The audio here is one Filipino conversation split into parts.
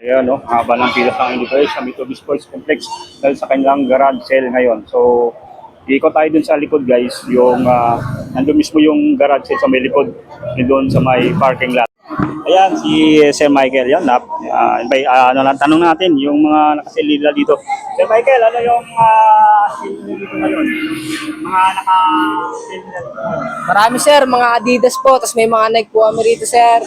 Ayan, no, haba ng pila sa dito eh, sa Mitobi Sports Complex dahil sa kanilang garage sale ngayon. So, ikot tayo dun sa likod guys, yung uh, nandun mismo yung garage sale sa may likod, doon sa may parking lot. Ayan, si Sir Michael, yan, nap, uh, by, ah, ano lang, tanong natin, yung mga nakasilila dito. Sir Michael, ano yung uh, dito ngayon? Mga nakasilila? Marami sir, mga Adidas po, tapos may mga Nike po kami rito sir.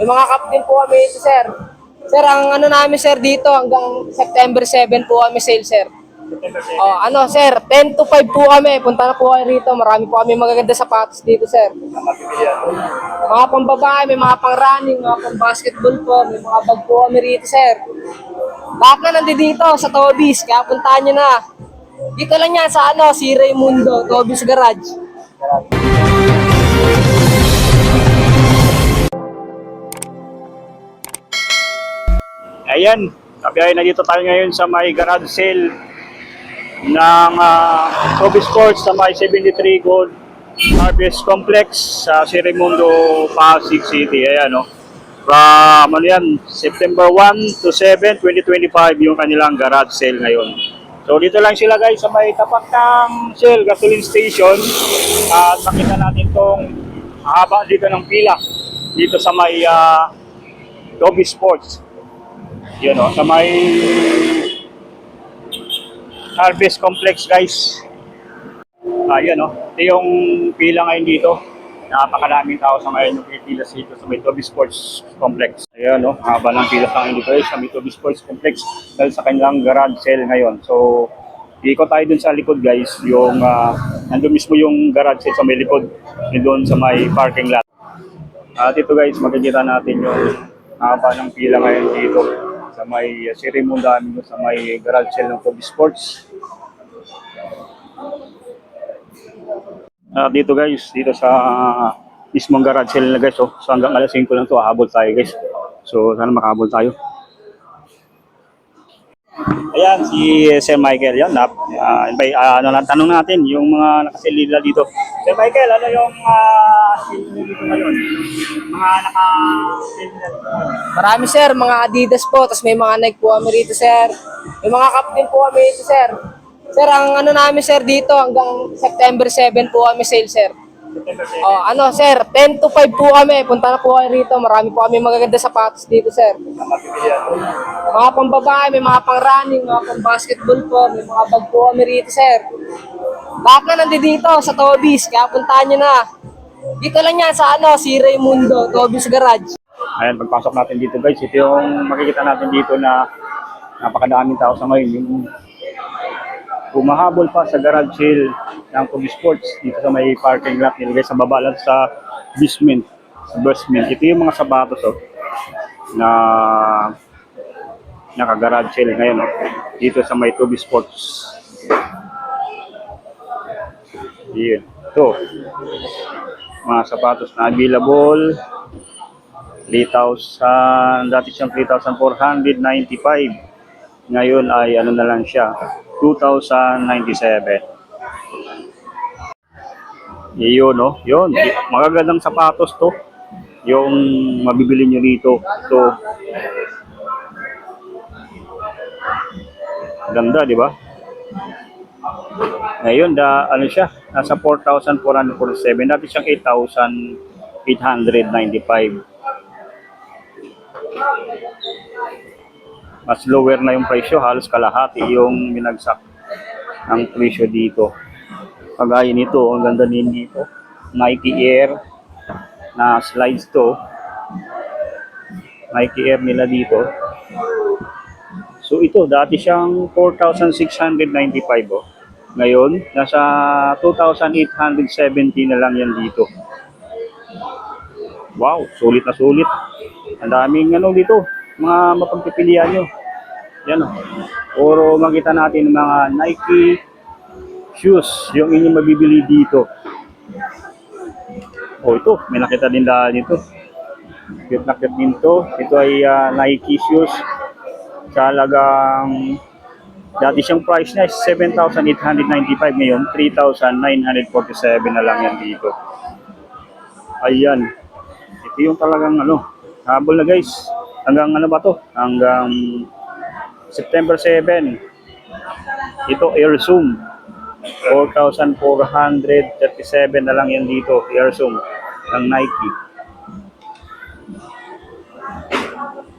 May mga Cap din po kami rito sir. Sir, ang ano namin sir dito hanggang September 7 po kami sale sir. Oh, ano sir, 10 to 5 po kami. Punta na po kayo rito. Marami po kami magaganda sapatos dito sir. Mga pang babae, may mga pang running, mga pang basketball po, may mga bag po kami rito sir. Lahat na nandito dito sa Tobis, kaya puntahan nyo na. Dito lang yan sa ano, si Raymundo, Tobis Garage. Ayan, kabiyahe na dito tayo ngayon sa may garage sale ng uh, Toby Sports sa may 73 Gold Harvest Complex sa Sirimundo, Pasig City. Ayan, no? From ano yan, September 1 to 7, 2025 yung kanilang garage sale ngayon. So dito lang sila guys sa may tapat ng Shell gasoline station at nakita natin tong haba dito ng pila dito sa may uh, Toby Sports. Yun o, sa may Harvest Complex guys. Ayan o, ito yung pila ngayon dito. Napakaraming tao sa ngayon yung pila dito sa may Toby Sports Complex. Ayan o, haba ng pila sa ngayon dito eh, sa may Toby Sports Complex dahil sa kanilang garage sale ngayon. So, ikot tayo dun sa likod guys, yung uh, nandun mismo yung garage sale sa may likod, doon sa may parking lot. At ito guys, makikita natin yung haba ng pila ngayon dito sa may uh, Sirimundo Avenue, sa may garage sale ng Kobe Sports. At dito guys, dito sa mismong garage sale na guys, oh. so hanggang alas 5 lang to, habol tayo guys. So sana makahabol tayo. Ayan, si Sir Michael, yan. Nap, uh, by, ah, ano lang, tanong natin, yung mga nakasilila dito. Sir Michael, ano yung uh, dito ngayon? Mga nakasilila dito? Marami sir, mga Adidas po, tapos may mga Nike po kami rito sir. May mga Cap din po kami rito sir. Sir, ang ano namin sir dito hanggang September 7 po kami sale sir. Oh, ano sir, 10 to 5 po kami. Punta na po kayo rito. Marami po kami magaganda sapatos dito sir. Mga pang babae, may mga pang running, mga pang basketball po, may mga bag po kami rito sir. Lahat na nandito dito sa Tobis, kaya puntahan nyo na. Dito lang yan sa ano, si Raymundo, Tobis Garage. Ayan, pagpasok natin dito guys, ito yung makikita natin dito na napakadaming tao sa ngayon. Yung humahabol pa sa garage sale ng Kobe Sports dito sa may parking lot nilagay sa baba lang sa basement. Sa basement. Ito yung mga sapatos oh, na naka-garage sale ngayon oh, dito sa may Kobe Sports. Yun. Ito. Mga sapatos na available. 3,000, dati siyang 3,495. Ngayon ay ano na lang siya, 2,097. Yun, no? Yun. Magagandang sapatos to. Yung mabibili nyo dito. So, ganda, di ba? Ngayon, da, ano siya, nasa 4,447. Dati siyang 8,895. Mas lower na yung presyo, halos kalahati yung minagsak ng presyo dito. Kagaya nito, ang ganda din dito. Nike Air na slides to. Nike Air nila dito. So ito, dati siyang 4,695 oh. Ngayon, nasa 2,870 na lang yan dito. Wow, sulit na sulit. Ang daming ano dito, mga mapagpipilian nyo. Yan o. Puro makita natin mga Nike shoes, yung inyong mabibili dito. O ito, may nakita din dahil dito. Cute na cute din to. Ito ay ah, Nike shoes. Sa halagang dati siyang price niya is 7,895 ngayon, 3,947 na lang yan dito. Ayan. Ito yung talagang ano, habol na guys. Hanggang ano ba to? Hanggang September 7. Ito, Air Zoom. 4,437 na lang yan dito, Air Zoom ng Nike.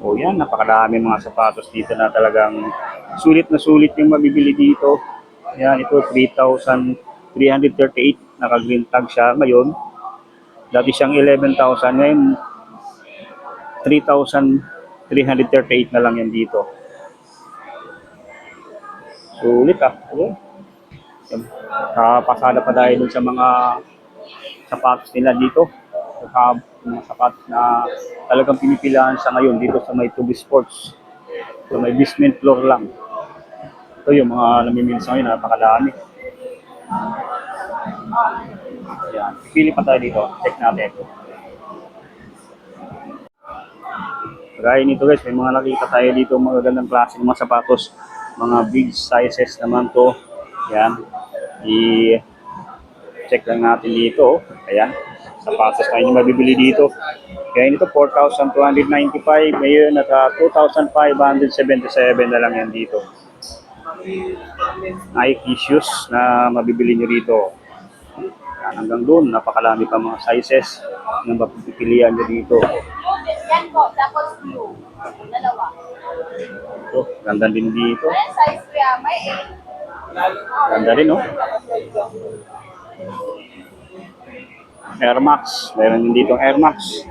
O yan, napakadami mga sapatos dito na talagang sulit na sulit yung mabibili dito. Yan, ito 3,338. Naka-green tag siya ngayon. Dati siyang 11,000. Ngayon, 3,338 na lang yan dito. Sulit ah. Okay. Yan. Nakapasada pa dahil dun sa mga sapatos nila dito. Saka mga sapatos na talagang pinipilahan sa ngayon dito sa may Tubi Sports. So may basement floor lang. Ito yung mga namimili sa ngayon, napakadami. Yan. Pili pa tayo dito. Check natin. Gaya nito guys, may mga nakita tayo dito mga gandang klase ng mga sapatos. Mga big sizes naman to. Yan. I-check lang natin dito. Ayan. Sapatos yung mabibili dito. Kaya nito 4,295. Ngayon ah, 2,577 na lang yan dito. Nike shoes na mabibili nyo rito. Yan, hanggang doon, napakalami pa mga sizes na mapipilian nyo dito. Yan po, tapos blue. Dalawa. Ito, ganda din dito. Ayan, size ko yan. May 8. Ganda rin, no? Air Max. Meron din dito Air Max.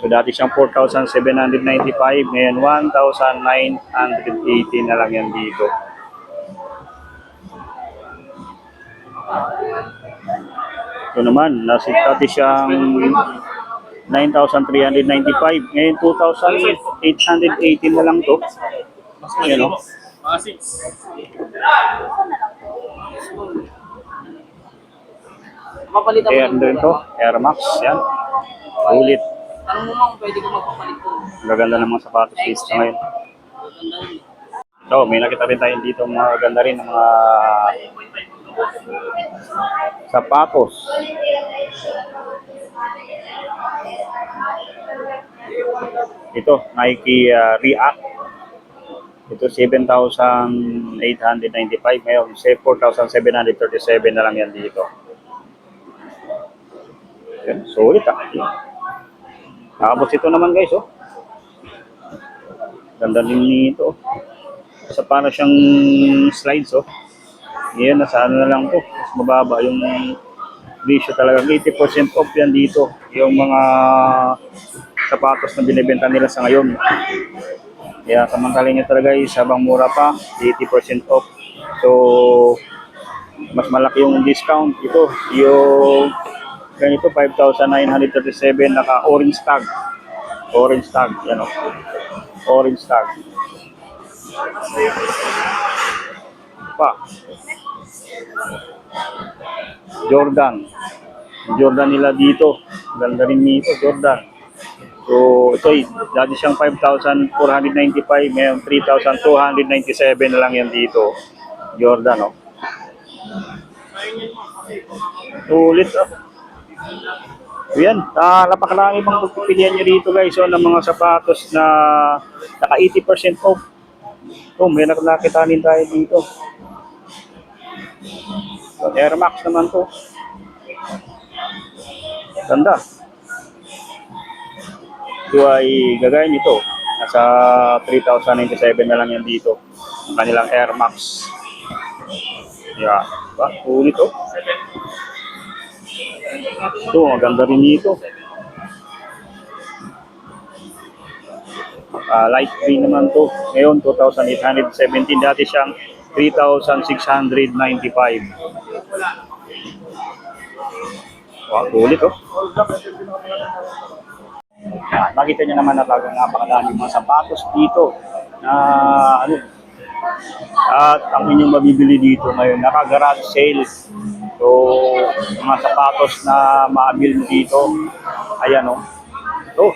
So, dati siyang 4,795. Ngayon, 1,980 na lang yan dito. Ito naman, nasa dati siyang 9,395. Ngayon, 2,818 na lang to. Ayan, no? Mapalitan Air din to. Air Max. Yan. Ulit. Tanong mo mga kung pwede ko magpapalit ko. Ang gaganda ng mga sapatos dito sa ngayon. So, may nakita rin tayo dito mga ganda rin ng mga sapatos. Ito, Nike uh, React. Ito 7,895 ngayon. Say 4,737 na lang yan dito. Yan, sulit ah. Tapos ito naman guys, oh. Ganda din nito. Sa para siyang slides, oh. Yan, nasa ano na lang to. Mas mababa yung presyo talaga. 80% off yan dito. Yung mga sapatos na binibenta nila sa ngayon. Kaya samantalin nyo talaga guys, habang mura pa, 80% off. So, mas malaki yung discount. Ito, yung ganito, 5,937 naka orange tag. Orange tag, yan o. Orange tag. Pa. Jordan. Jordan nila dito. Ganda rin nito, Jordan. So, ito ay, dati siyang 5,495, ngayon 3,297 na lang yan dito. Jordan, oh. Ulit, oh. So, yan, ah, napakalaki pang pagpipilian nyo dito guys, oh, ng mga sapatos na naka 80% off. Oh, may nakita din tayo dito. So, Air Max naman to. Ganda. Ito ay gagaya nito. Nasa 3,097 na lang yan dito. Ang kanilang Air Max. Yeah. Diba? Ulit oh. Ito, maganda rin dito. Ah, light green naman to. Ngayon, 2,817. Dati siyang 3,695. Wow, ulit oh. Ah, Makita niyo naman na talagang napakadami mga sapatos dito na ano at ang inyong mabibili dito ngayon naka-garage sale. So mga sapatos na maabil mo dito. Ayan o oh.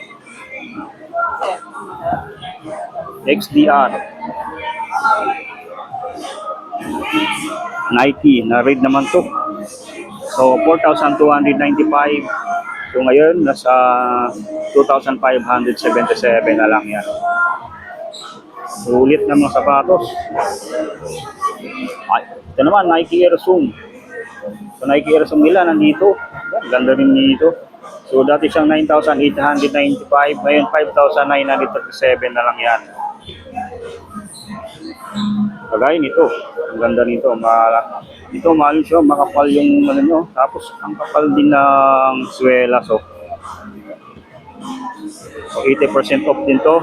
XDR Nike na red naman to. So 4,295 so ngayon nasa 2,577 na lang yan. Sulit na mga sapatos. Ay, ito naman, Nike Air Zoom. So Nike Air Zoom nila nandito. Ganda rin dito. So dati siyang 9,895, ngayon 5,937 na lang yan. Kagaya nito, ang ganda nito. Ma ito mahal siya, makapal yung ano nyo. Tapos ang kapal din ng swela. So, so 80% off din to.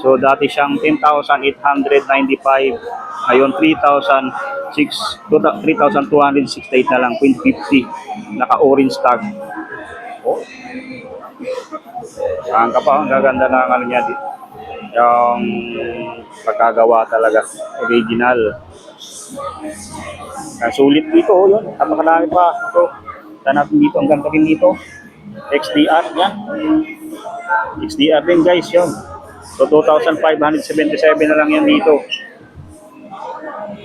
So dati siyang 10,895, ngayon 3,006 3,268 na lang, 0.50. Naka-orange tag. Oh. Ang kapal, ang gaganda ng ano niya di. Yung pagkagawa talaga, original. Ang sulit dito, oh, yun. Napakalaki pa. Ito, kita natin dito, ang ganda rin dito. XDR, yan. XDR din guys, yun. So, 2,577 na lang yan dito.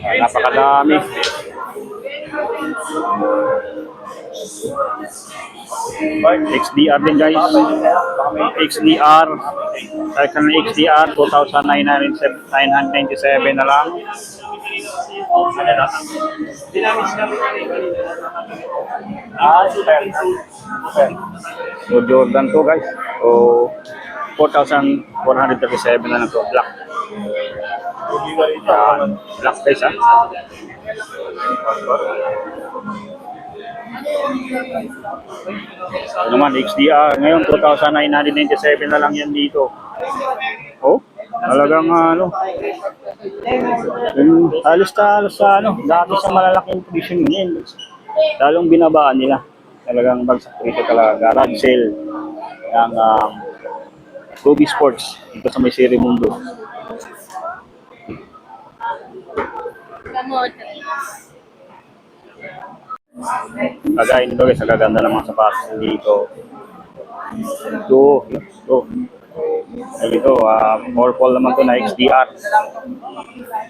Napakadami. XDR din guys. XDR. Ng XDR, 2,997 na lang. So Jordan to guys. So 4,437 na lang to. Black. Yan. Black guys ha. Ito naman, XDR. Ngayon, 2,997 na lang yan dito. Talagang ano. Yung, halos sa, halos sa ano, dati sa malalaking presyo ngayon. Lalong binabaan nila. Talagang bagsak presyo talaga. Garage sale ng um, Kobe Sports dito sa may Siri Mundo. Kagaya nito guys, ang gaganda ng mga sapatos dito. Ito, ito. Ay ito, uh, purple naman to na XDR.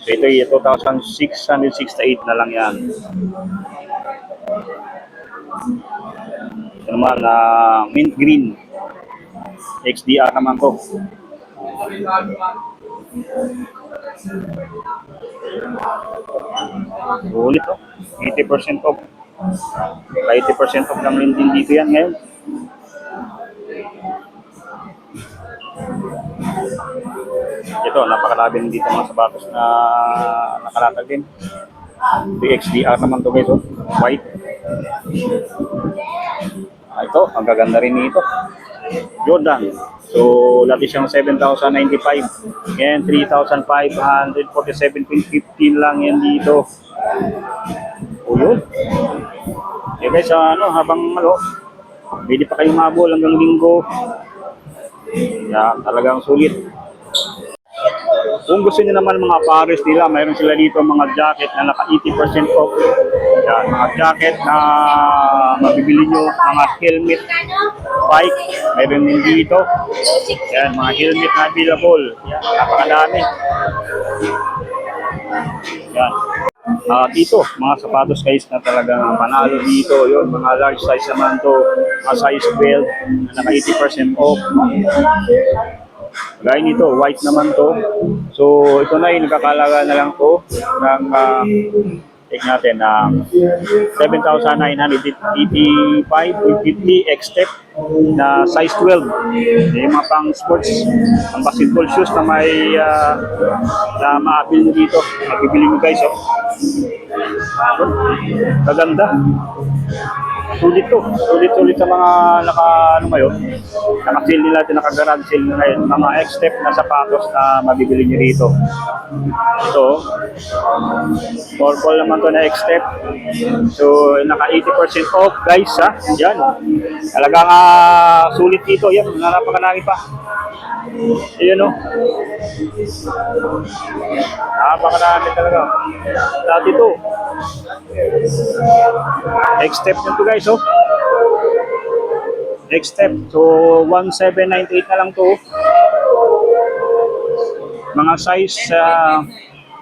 So ito yung 2,668 na lang yan. Ito naman, uh, mint green. XDR naman ko. Ulit oh. 80% off. 80% off lang din dito yan ngayon. Ito, napakalaki din dito mga sapatos na nakalatag din. Ito XDR naman to guys, oh. white. Ah, ito, ang gaganda rin nito. Jordan. So, dati siyang 7,095. Ngayon, 3,547.15 lang yan dito. O yun. Eh guys, ah, ano, habang ano, pwede pa kayong mabol hanggang linggo. Yan, talagang sulit. Kung gusto niyo naman mga pares nila, mayroon sila dito mga jacket na naka 80% off. Yan, mga jacket na mabibili nyo, mga helmet, bike, mayroon din dito. Yan, mga helmet na available. Yan, napakadami. Yan. Ah, dito, mga sapatos guys na talagang panalo dito. Yun, mga large size naman to, mga size 12 na naka 80% off. Gaya nito, white naman to. So, ito na yung nagkakalaga na lang to ng uh, take natin na 7,985.50 X-Step na size 12. Yung mga pang sports, pang basketball shoes na may uh, na maabil nyo dito. Mabibili nyo guys, oh. Kaganda. Sulit to. Sulit-sulit sa mga naka, ano ngayon, naka-sale nila, naka-garage sale na ngayon, mga X-Step na sapatos na mabibili nyo rito. Ito, purple naman to na X-Step. So, naka 80% off guys ha. Yan. Talagang ah, sulit dito. Yan, nanapakanagi pa. Ayan o. Napakarami talaga. Dati to. Next step nito guys, oh. Next step. So, 1798 na lang to. Mga size ah,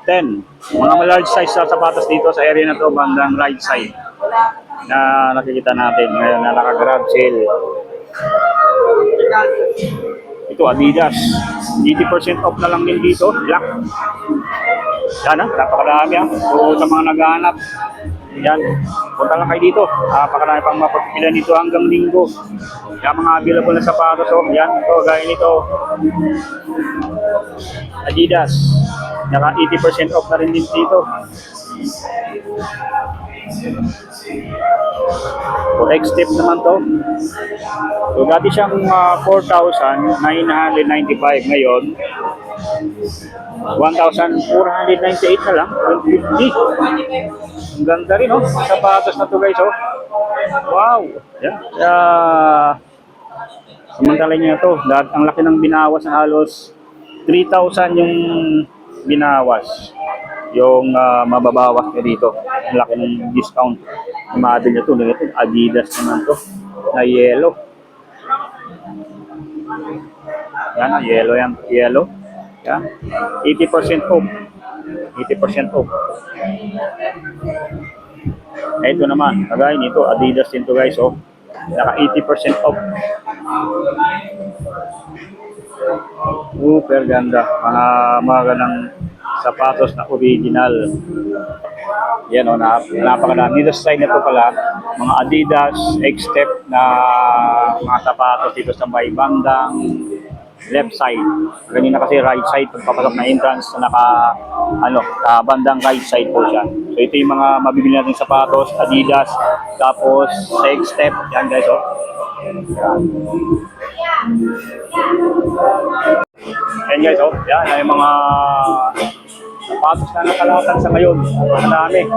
10. Mga large size sa sapatos dito sa area na to, bandang right side. Na nakikita natin ngayon na naka-grab sale. Ito, Adidas. 80% off na lang din dito. Black. Yan ah, napakarami ah. So, sa mga naghahanap, yan, punta lang kayo dito. Napakarami pang mapagpila dito hanggang linggo. Yan mga available na sapatos. Oh. Yan, ito, gaya nito. Adidas. Naka 80% off na rin din dito. So, X-Step naman to. So, dati siyang ah, 4,995 ngayon. 1,498 na lang. 150. Ang ganda rin, oh. Sapatos na to, guys, oh. Wow. Yan. Kaya, samantala niya to. Dahil ang laki ng binawas na halos 3,000 yung binawas. Yung ah, mababawas niya dito. Ang laki ng discount. Umado niya to. Ito, Adidas naman to. Na yellow. Yan, ah, yellow yan. Yellow. Yan. 80% off. 80% off. Eh, ito naman, kagaya nito, Adidas din to guys, oh. Naka 80% off. Super ganda. Mga mga ganang sapatos na original. Yan o, nap napakadami. Dito sa side na pala, mga Adidas X-Step na mga sapatos dito sa may bandang left side. Kanina kasi right side, pagpapasok na entrance, naka, ano, sa bandang right side po siya. So ito yung mga mabibili natin sapatos, Adidas, tapos sa X-Step, yan guys, oh. Yan. Guys, oh. Yan, ay mga sapatos na nakalatan sa ngayon. Ang dami.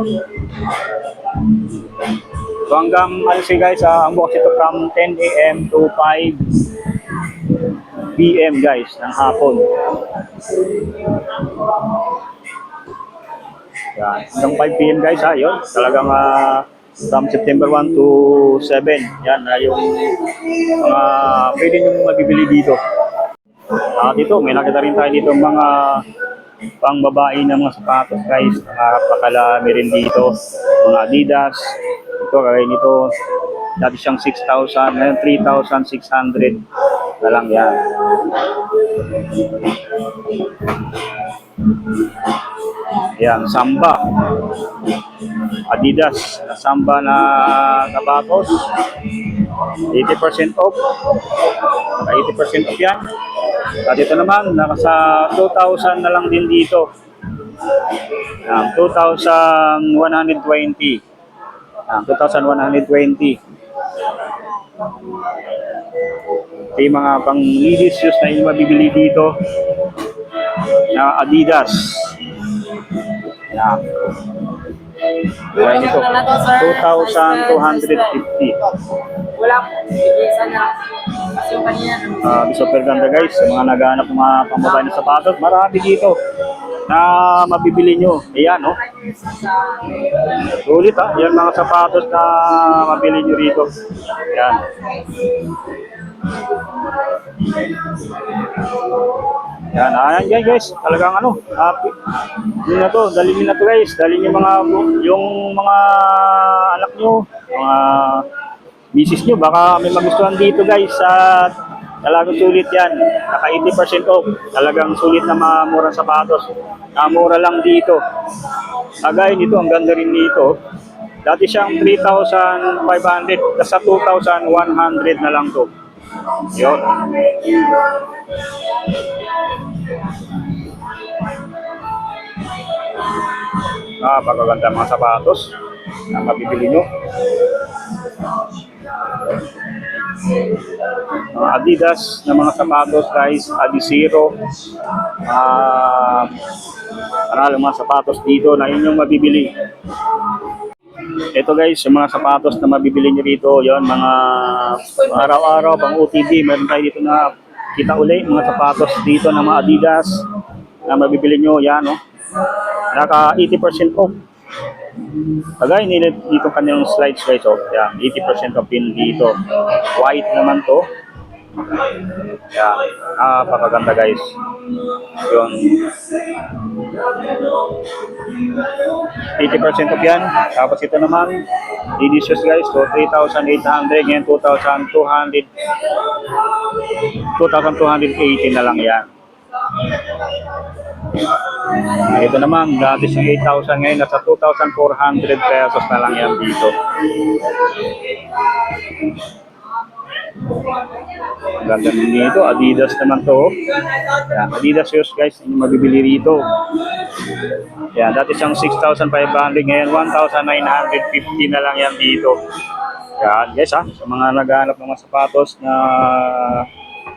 So hanggang ano guys, ah, ang bukas ito from 10 a.m. to 5 p.m. guys, ng hapon. Yan. Hanggang 5 p.m. guys ha, yun. Talagang ah, from September 1 to 7. Yan na yung mga pwede nyo mabibili dito. Ah, dito, may nakita rin tayo dito mga pang babae na mga sapatos guys. Nakapakalami rin dito. Mga Adidas. Ito, kagaya nito. Dati siyang 6,000, ngayon 3,600 na lang yan. Yan, Samba. Adidas, Samba na sapatos. 80% off. 80% off yan. At ito naman, nasa 2,000 na lang din dito. Yan, 2,120. Yan, 2,120. Ito yung mga pang ladies na yung mabibili dito. Na Adidas. Yan. Kaya nito, 2,250. Wala po. Isa na. Kasi yung kanina. Uh, super ganda guys, sa mga naghahanap ng mga pambabae na sapatos, marami dito na mabibili nyo. Ayan, no? Sulit ha, yan mga sapatos na mabili nyo rito. Ayan. Yan, ayan yan guys, talagang ano, happy. Yun na to, dalhin na to guys, dalhin yung mga, yung mga anak nyo, mga misis nyo, baka may magustuhan dito guys at talagang sulit yan. Naka 80% off. Talagang sulit na mamurang sapatos. Namura lang dito. Agay nito, ang ganda rin dito. Dati siyang 3,500. Nasa 2,100 na lang to. Yun. Ah, pagkaganda mga sapatos na mabibili nyo. mga Adidas na mga sapatos guys, Adizero. Ah, uh, mga sapatos dito na yun yung mabibili. Ito guys, yung mga sapatos na mabibili nyo dito, yon mga araw-araw, pang OTD, meron tayo dito na kita uli, mga sapatos dito ng mga Adidas na mabibili nyo, yan, no? Naka 80% off. Kagaya nila dito kanilang slides guys, oh. Yan, 80% off din dito. White naman to. Yan, ah, pakaganda guys. Yun. 80% off yan. Tapos ito naman, shoes guys, so 3,800, ngayon 2,200, 2,280 na lang yan. Ah, Ito naman, dati sa 8,000 ngayon, nasa 2,400 pesos na lang yan dito. Ganda din dito, Adidas naman to. oh. Yan, Adidas shoes guys, yung mabibili rito. Yan, dati siyang 6,500, ngayon 1,950 na lang yan dito. Yan, guys ha, sa mga naghahanap ng mga sapatos na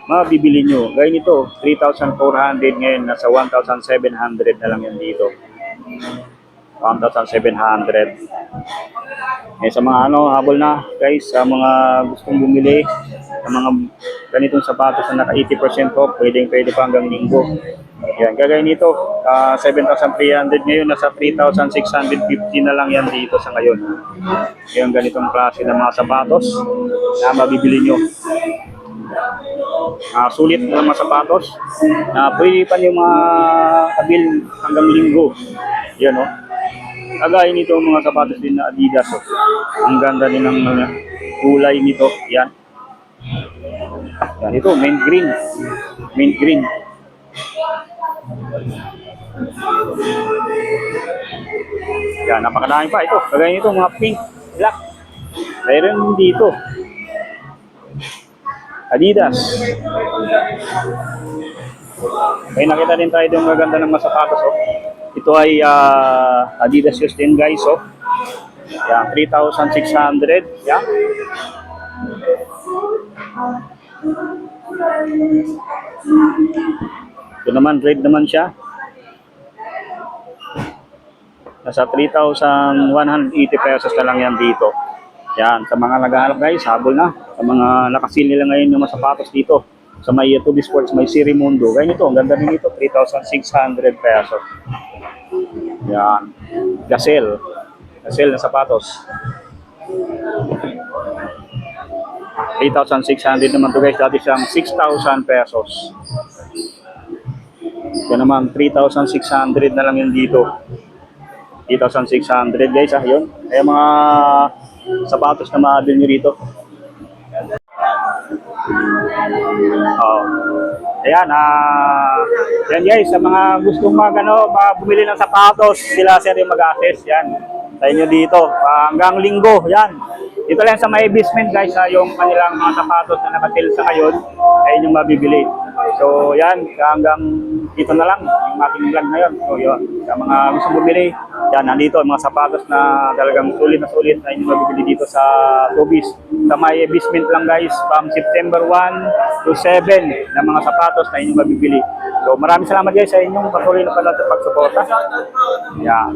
mabibili nyo. Gaya nito, 3,400 ngayon, nasa 1,700 na lang yan dito. 1,700. Eh, sa mga ano, habol na guys, sa mga gustong bumili, sa mga ganitong sapatos na naka 80% off, pwedeng pwede pa hanggang linggo. Yan, gagawin nito, ah, 7,300 ngayon, nasa 3,650 na lang yan dito sa ngayon. Yung ganitong klase ng mga sapatos na mabibili nyo. Ah, sulit na mga sapatos na pwede pa yung mga kabil hanggang linggo. Yan o. Kagaya nito mga sapatos din na Adidas. Oh. Ang ganda din ng uh, kulay nito. Yan. Yan ito, mint green. Mint green. Yan, napakadami pa ito. Kagaya nito, mga pink, black. Mayroon dito. Adidas. May nakita din tayo yung maganda ng mga sapatos. Oh. Ito ay ah, Adidas shoes din guys. Oh. Yan, 3,600. Yan. Ito naman, red naman siya. Nasa 3,180 pesos na lang yan dito. Yan, sa mga naghahanap guys, habol na. Sa mga nakasil nila ngayon yung mga sapatos dito. Sa may uh, Sports, may Sirimundo. Ganyan ito, ang ganda rin ito, 3,600 pesos. Yan. Gazelle. Gazelle na sapatos. 3,600 naman to guys. Dati siyang 6,000 pesos. Yan naman, 3,600 na lang yun dito. 3,600 guys ah, yun. Ay mga sapatos na maabil nyo rito. Oh. Ayan, ah, yan guys, sa mga gustong mag, ano, bumili ng sapatos, sila sir yung mag-assess, yan. Sa inyo dito, ah, hanggang linggo, yan. Dito lang sa may basement guys, ah, yung kanilang mga sapatos na nakatil sa ngayon, ay yung mabibili. So yan, hanggang dito na lang yung ating vlog ngayon. So yun, sa mga gustong bumili, yan, nandito mga sapatos na talagang sulit na sulit na inyong mabibili dito sa Tobis. Sa may basement lang guys, from September 1 to 7 na mga sapatos na inyong mabibili. So maraming salamat guys sa inyong patuloy na pala sa pagsuporta. Yan.